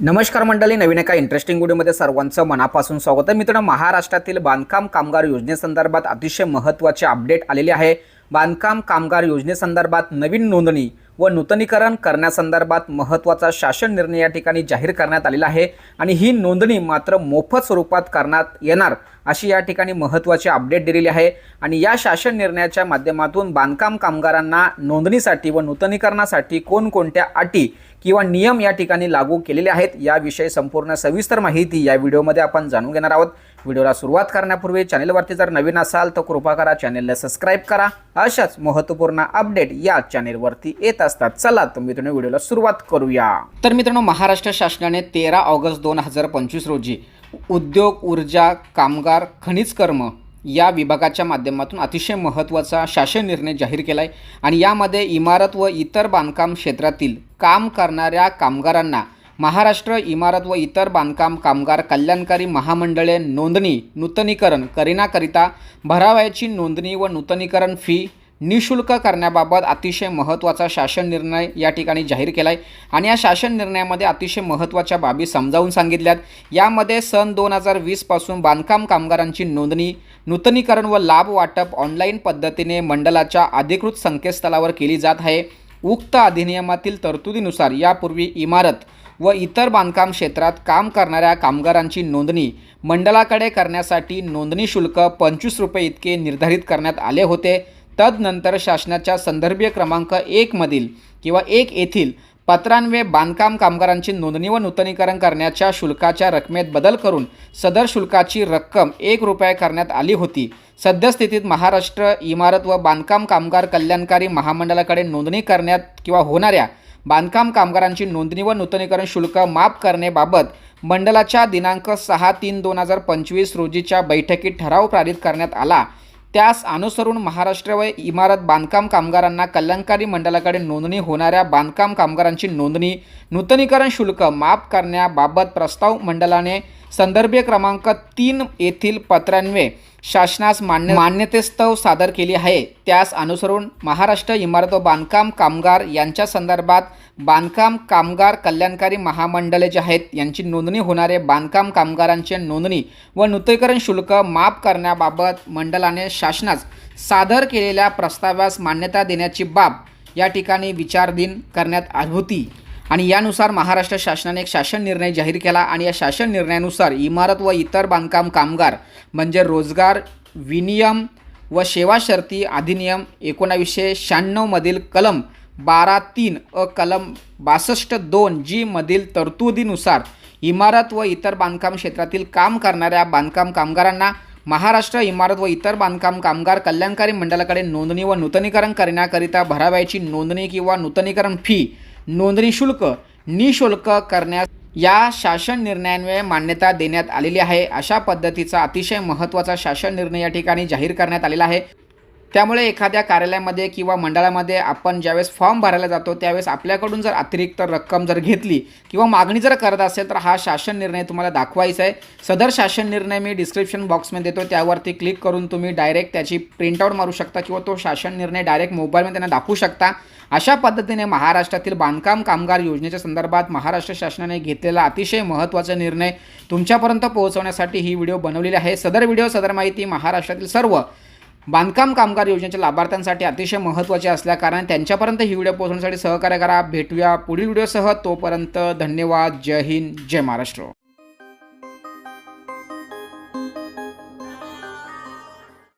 नमस्कार मंडळी नवीन एका इंटरेस्टिंग व्हिडिओमध्ये सर्वांचं मनापासून स्वागत आहे. मित्रांनो महाराष्ट्रातील बांधकाम कामगार योजनेसंदर्भात अतिशय महत्त्वाचे अपडेट आलेले आहे. बांधकाम कामगार योजनेसंदर्भात नवीन नोंदणी व नूतनीकरण करण्यासंदर्भात महत्त्वाचा शासन निर्णय या ठिकाणी जाहीर करण्यात आलेला आहे. आणि ही नोंदणी मात्र मोफत स्वरूपात करण्यात येणार अशी या ठिकाणी महत्त्वाची अपडेट दिलेली आहे. आणि या शासन निर्णयाच्या माध्यमातून बांधकाम कामगारांना नोंदणीसाठी व नूतनीकरणासाठी कोणकोणत्या अटी किंवा नियम या ठिकाणी लागू केलेले आहेत याविषयी संपूर्ण सविस्तर माहिती या व्हिडिओमध्ये आपण जाणून घेणार आहोत. व्हिडिओला सुरुवात करण्यापूर्वी चॅनेलवरती जर नवीन असाल तर कृपा करा चॅनेलला सबस्क्राईब करा. अशाच महत्त्वपूर्ण अपडेट या चॅनेलवरती येत असतात. चला तर मित्रांनो व्हिडिओला सुरुवात करूया. तर मित्रांनो महाराष्ट्र शासनाने तेरा ऑगस्ट दोन हजार पंचवीस रोजी उद्योग ऊर्जा कामगार खनिज कर्म या विभागाच्या माध्यमातून अतिशय महत्त्वाचा शासन निर्णय जाहीर केला आहे आणि यामध्ये इमारत व इतर बांधकाम क्षेत्रातील काम करणाऱ्या कामगारांना महाराष्ट्र इमारत व इतर बांधकाम कामगार कल्याणकारी महामंडळे नोंदणी नूतनीकरण करिनाकरिता भरावयाची नोंदणी व नूतनीकरण फी निशुल्क करण्याबाबत अतिशय महत्त्वाचा शासन निर्णय या ठिकाणी जाहीर केला आहे आणि या शासन निर्णयामध्ये अतिशय महत्त्वाच्या बाबी समजावून सांगितल्यात. यामध्ये सन दोन हजार वीसपासून बांधकाम कामगारांची नोंदणी नूतनीकरण व लाभ वाटप ऑनलाईन पद्धतीने मंडळाच्या अधिकृत संकेतस्थळावर केली जात आहे. उक्त अधिनियमातील तरतुदीनुसार यापूर्वी इमारत व इतर बांधकाम क्षेत्रात काम करणाऱ्या कामगारांची नोंदणी मंडळाकडे करण्यासाठी नोंदणी शुल्क पंचवीस रुपये इतके निर्धारित करण्यात आले होते. तदनंतर शासनाच्या संदर्भीय क्रमांक एकमधील किंवा एक येथील पत्रान्वये बांधकाम कामगारांची नोंदणी व नूतनीकरण करण्याच्या शुल्काच्या रकमेत बदल करून सदर शुल्काची रक्कम एक रुपये करण्यात आली होती. सद्यस्थितीत महाराष्ट्र इमारत व बांधकाम कामगार कल्याणकारी महामंडळाकडे नोंदणी करण्यात किंवा होणाऱ्या बांधकाम कामगारांची नोंदणी व नूतनीकरण शुल्क माफ करण्याबाबत मंडळाच्या दिनांक सहा तीन दोन हजार पंचवीस रोजीच्या बैठकीत ठराव पारित करण्यात आला. त्यास अनुसरून महाराष्ट्र व इमारत बांधकाम कामगारांना कल्याणकारी मंडळाकडे नोंदणी होणाऱ्या बांधकाम कामगारांची नोंदणी नूतनीकरण शुल्क माफ करण्याबाबत प्रस्ताव मंडळाने संदर्भीय क्रमांक तीन येथील पत्रान्वये शासनास मान्य मान्यतेस्तव सादर केली आहे. त्यास अनुसरून महाराष्ट्र इमारत व बांधकाम कामगार यांच्या संदर्भात बांधकाम कामगार कल्याणकारी महामंडळे जे आहेत यांची नोंदणी होणारे बांधकाम कामगारांची नोंदणी व नूतनीकरण शुल्क माफ करण्याबाबत मंडळाने शासनास सादर केलेल्या प्रस्तावास मान्यता देण्याची बाब या ठिकाणी विचारधीन करण्यात आली होती. आणि यानुसार महाराष्ट्र शासनाने एक शासन निर्णय जाहीर केला आणि या शासन निर्णयानुसार इमारत व इतर बांधकाम कामगार म्हणजे रोजगार विनियम व सेवा शर्ती अधिनियम एकोणावीसशे शहाण्णवमधील कलम बारा तीन अ कलम बासष्ट दोन जी मधील तरतुदीनुसार इमारत व इतर बांधकाम क्षेत्रातील काम करणाऱ्या बांधकाम कामगारांना महाराष्ट्र इमारत व इतर बांधकाम कामगार कल्याणकारी मंडळाकडे नोंदणी व नूतनीकरण करण्याकरिता भरावयाची नोंदणी किंवा नूतनीकरण फी नोंदणी शुल्क निशुल्क करण्यास या शासन निर्णयान्वये मान्यता देण्यात आलेली आहे. अशा पद्धतीचा अतिशय महत्त्वाचा शासन निर्णय या ठिकाणी जाहीर करण्यात आलेला आहे. त्यामुळे एखाद्या कार्यालयामध्ये किंवा मंडळामध्ये आपण ज्यावेळेस फॉर्म भरायला जातो त्यावेळेस आपल्याकडून जर अतिरिक्त रक्कम जर घेतली किंवा मागणी जर करत असेल तर हा शासन निर्णय तुम्हाला दाखवायचा आहे. सदर शासन निर्णय मी डिस्क्रिप्शन बॉक्समध्ये देतो. त्यावरती क्लिक करून तुम्ही डायरेक्ट त्याची प्रिंटआउट मारू शकता किंवा तो शासन निर्णय डायरेक्ट मोबाईलमध्ये त्यांना दाखवू शकता. अशा पद्धतीने महाराष्ट्रातील बांधकाम कामगार योजनेच्या संदर्भात महाराष्ट्र शासनाने घेतलेला अतिशय महत्त्वाचा निर्णय तुमच्यापर्यंत पोहोचवण्यासाठी ही व्हिडिओ बनवलेली आहे. सदर व्हिडिओ सदर माहिती महाराष्ट्रातील सर्व बांधकाम कामगार योजनेच्या लाभार्थ्यांसाठी अतिशय महत्त्वाचे असल्याकारणे त्यांच्यापर्यंत ही व्हिडिओ पोहोचवण्यासाठी सहकार्य करा. भेटूया पुढील व्हिडिओसह. तोपर्यंत धन्यवाद. जय हिंद. जय महाराष्ट्र.